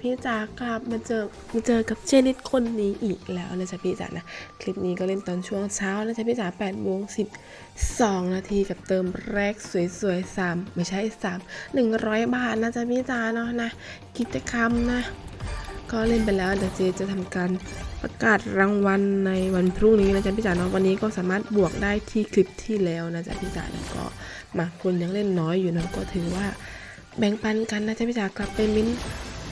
พี่จ๋ากลับมาเจอมาเจอกับเจนิดคนนี้อีกแล้วนะจ๊ะพี่จ๋านะคลิปนี้ก็เล่นตอนช่วงเช้านะจ๊ะพี่จ๋า8โมง12นาทีกับเติมแรกสวยๆ3ไม่ใช่3 100บาทนะจ๊ะพี่จ๋าเนาะนะกิจกรรมนะ ก็เล่นไปแล้วเดี๋ยวเจจะทำการประกาศรางวัลในวันพรุ่งนี้นะจ๊ะพี่จ๋าเนาะวันนี้ก็สามารถบวกได้ที่คลิปที่แล้วนะจ๊ะพี่จ๋าแล้วก็มาคนยังเล่นน้อยอยู่นะก็ถือว่าแบ่งปันกันนะจ๊ะพี่จ๋ากลับไปมิ้น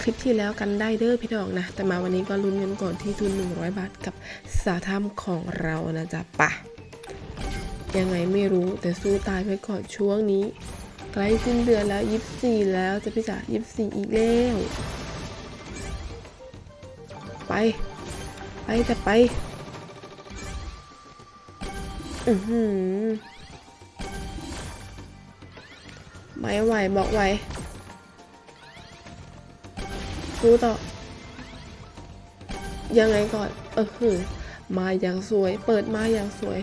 คลิปที่แล้วกันได้เด้อพี่น้องนะ แต่มาวันนี้ก็ลุ้นกันก่อนที่ทุน 100 บาทกับสาธรรมของเรานะจ๊ะปะยังไงไม่รู้แต่สู้ตายไปก่อนช่วงนี้ ใกล้สิ้นเดือนแล้วยิบสี่แล้วจะพี่จ๋ายิบสี่อีกแล้วไป ไปจะไป อือหือไม่ไหวบอกไหว สู้ต่อ ยังไงก่อน เออหือมาอย่างสวย เปิดมาอย่างสวย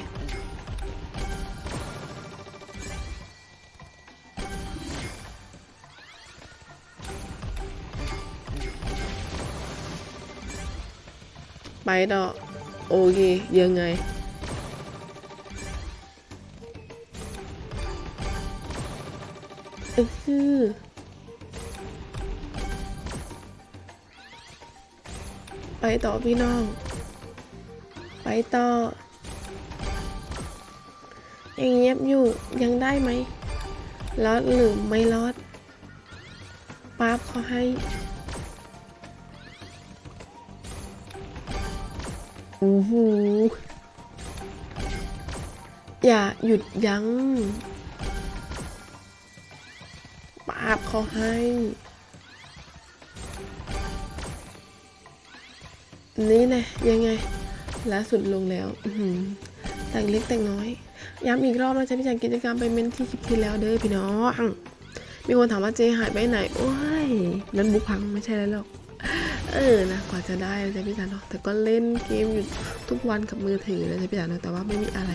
ไปต่อโอเค ยังไง เออ ไปต่อพี่น้อง ไปต่อ ยังเงียบอยู่ยังได้ไหมรอดหรือไม่รอดป๊าบเขาให้โอ้โหอย่าหยุดยัง้งปาบเขาให้ นี่นะยังไงล่าสุดลงแล้วแต่งเล็กแต่งน้อย ย้ำอีกรอบนะจ๊ะพี่จันกิจกรรมไปเมนที่คลิปที่แล้วเด้อพี่น้องมีคนถามว่าเจหายไปไหนโอ้ยนั้นบุกพังไม่ใช่แล้วหรอกเออนะกว่าจะได้นะจ๊ะพี่จันเนาะแต่ก็เล่นเกมอยู่ทุกวันกับมือถือนะจ๊ะพี่จันเนาะแต่ว่าไม่มีอะไร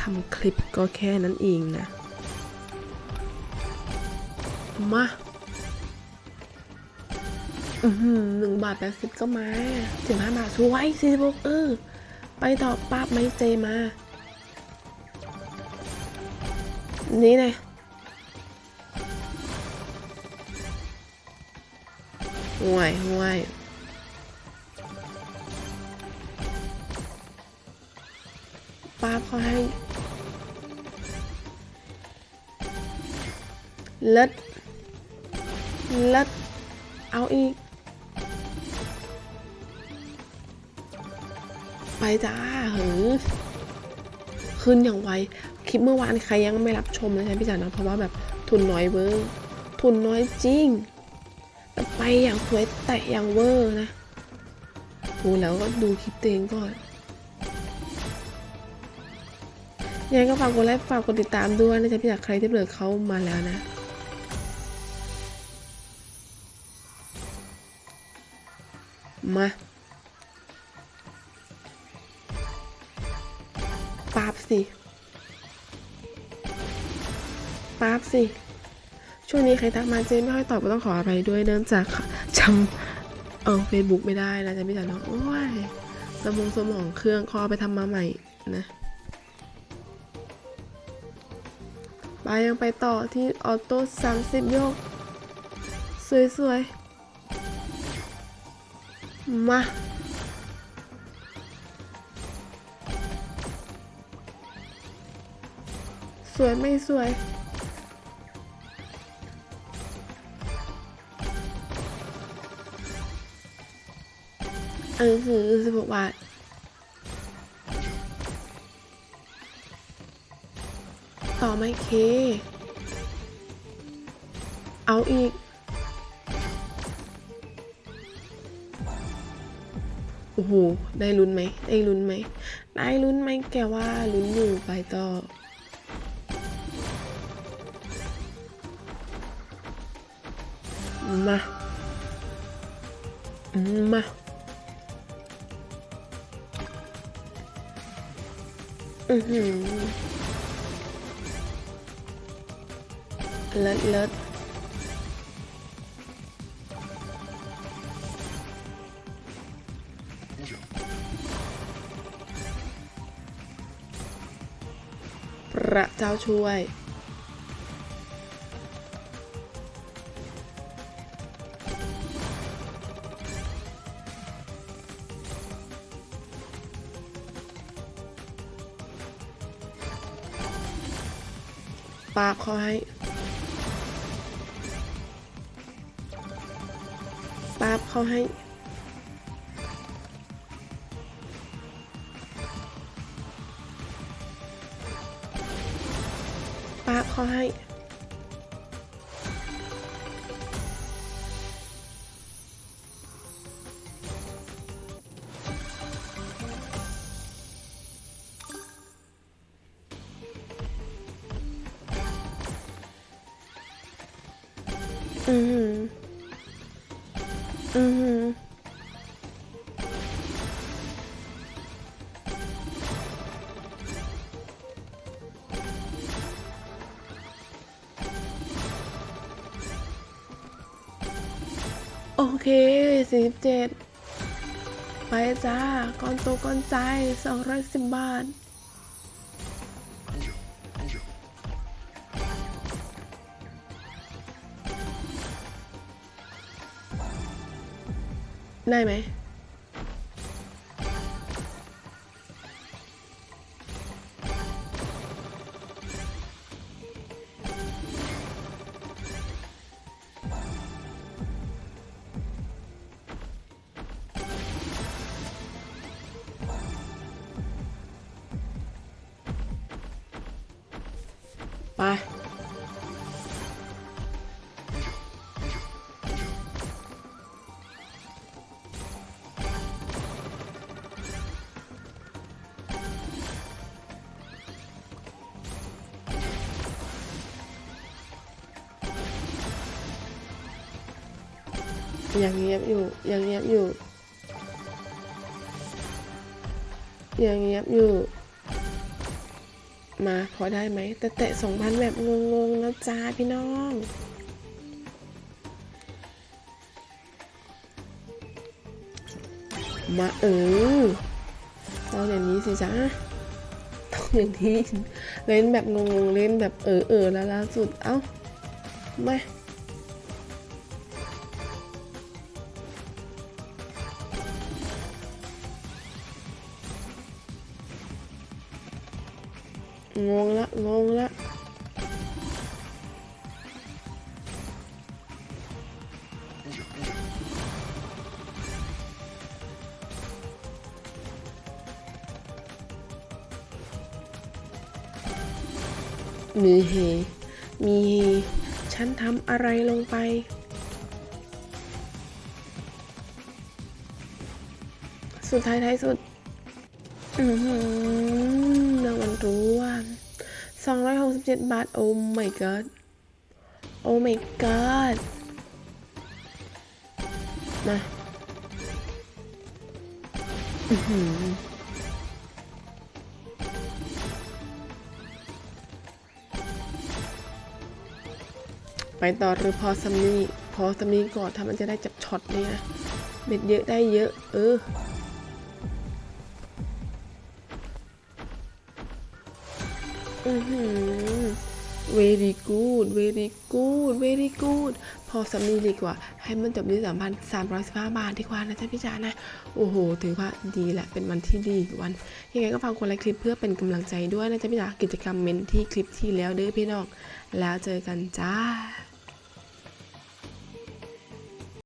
ทำคลิปก็แค่นั้นเองนะมา หนึ่งบาทแปดสิบก็มาสิบห้าบาทช่วยสี่สิบหกเออ ไปต่อป้าไม่เจมา นี่ไงห่วยห่วยป้าเขาให้เลิศเลิศเอาอีก ไปจ้าเหือขึ้นอย่างไว คลิปเมื่อวานใครยังไม่รับชมเลยใช่พี่จ๋านะเพราะว่าแบบทุนน้อยเวอร์ทุนน้อยจริงแต่ไปอย่างสวยแต่อย่างเวอร์นะดูแล้วก็ดูคลิปตัวเองก่อนยังไงก็ฝากกดไลค์ฝากกดติดตามด้วยนะจ๊ะพี่จ๋าใครที่เปิดเข้ามาแล้วนะมา สิปาบสิ ช่วงนี้ใครทักมาเจนไม่ค่อยตอบก็ต้องขออภัยด้วยเนื่องจากจำเออเฟซบุ๊กไม่ได้นะจะพี่จ๋าเนาะโอ้ยสมองสมองเครื่องคอไปทำมาใหม่นะไปยังไปต่อที่ออโต้30โยก สวยๆ มา วยไม่สวย เออคือสิบหกบาทต่อไม่เค เอาอีก โอ้โห ได้ลุ้นไหม ได้ลุ้นไหม ได้ลุ้นไหม แกว่าลุ้นอยู่ไปต่อ มามาอือหือเลิศเลิศพระเจ้าช่วย ปาบเขาให้ปาบเขาให้ ปาบเขาให้ อือหือ อือหือ โอเคสี่สิบเจ็ดไปจ้า ก้อนโตก้อนใจสองร้อยสิบบาท ได้ไหมไป ยังเงียบอยู่ยังเงียบอยู่ยังเงียบอยู่ มาพอได้ไหมแต่แตะสองพันแบบงงๆนะจ้าพี่น้องมาเออต้องอย่างนี้สิจ้าต้องอย่างนี้ เล่นแบบงงๆเล่นแบบเออเออแล้วล่าสุด เอ้ามา งงละงงละมีเฮ มีเฮ ฉันทำอะไรลงไป สุดท้ายท้ายสุด อือหือรางวัลรวม 267 บาท โอ้ my god โอ้ my god มาไปต่อหรือพอสำนีพอสำนีก่อนถ้ามันจะได้จับช็อตเนี่ยเบ็ดเยอะได้เยอะ เออ อือหือ very good very good very good พอสำนีดีกว่า ให้มันจบที่สามพันสามร้อยสิบห้าบาทดีกว่านะจ๊ะพี่จ๋านะ โอ้โห ถือว่าดีแหละ เป็นวันที่ดีวัน ยังไงก็ฝากคนไลค์คลิปเพื่อเป็นกำลังใจด้วยนะจ๊ะพี่จ๋า กิจกรรมเมนที่คลิปที่แล้วเด้อพี่น้อง แล้วเจอกันจ้า